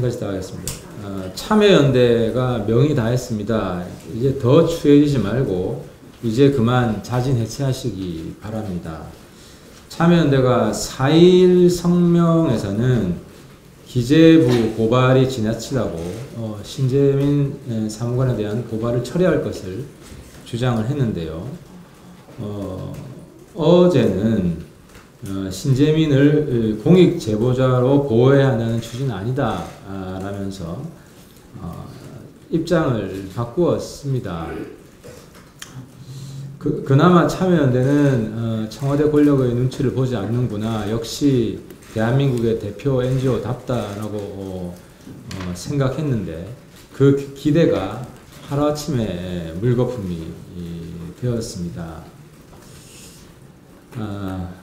가지 더 하겠습니다. 어, 참여연대가 명이 다했습니다. 이제 더 추해지지 말고 이제 그만 자진 해체하시기 바랍니다. 참여연대가 4일 성명에서는 기재부 고발이 지나치다고 어, 신재민 에, 사무관에 대한 고발을 철회할 것을 주장을 했는데요. 어, 어제는 어, 신재민을 어, 공익 제보자로 보호해야 한다는 취지는 아니다 아, 라면서 어, 입장을 바꾸었습니다. 그, 그나마 참여연대는 어, 청와대 권력의 눈치를 보지 않는구나 역시 대한민국의 대표 NGO답다라고 어, 어, 생각했는데 그 기대가 하루아침에 물거품이 이, 되었습니다. 아,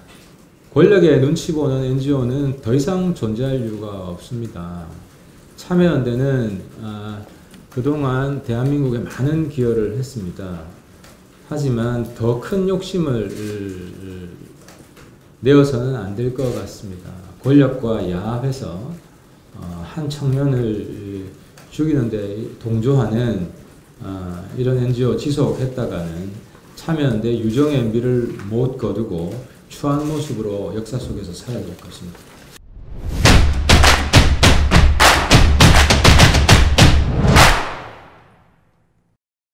권력의 눈치 보는 NGO는 더 이상 존재할 이유가 없습니다. 참여연대는 아, 그동안 대한민국에 많은 기여를 했습니다. 하지만 더 큰 욕심을 내어서는 안 될 것 같습니다. 권력과 야합해서 어, 한 청년을 죽이는데 동조하는 어, 이런 NGO 지속했다가는 참여연대 유정의 미를 못 거두고 추한 모습으로 역사 속에서 사라질 것입니다.